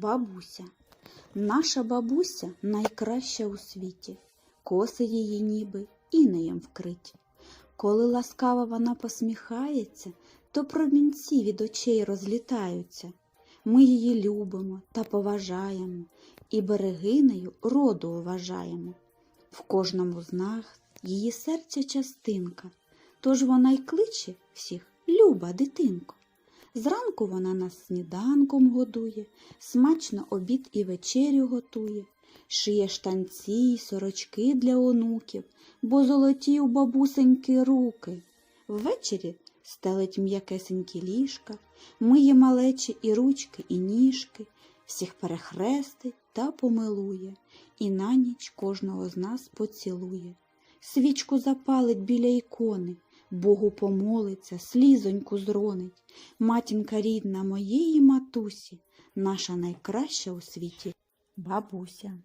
Бабуся. Наша бабуся найкраща у світі, коси її ніби інеєм вкриті. Коли ласкаво вона посміхається, то промінці від очей розлітаються. Ми її любимо та поважаємо, і берегинею роду вважаємо. В кожному з нас її серця частинка, тож вона й кличе всіх люба дитинко. Зранку вона нас сніданком годує, смачно обід і вечерю готує, шиє штанці й сорочки для онуків, бо золоті у бабусеньки руки. Ввечері стелить м'якесенькі ліжка, миє малечі і ручки, і ніжки, всіх перехрестить та помилує, і на ніч кожного з нас поцілує. Свічку запалить біля ікони, Богу помолиться, слізоньку зронить. Матінка рідна моєї матусі, наша найкраща у світі бабуся.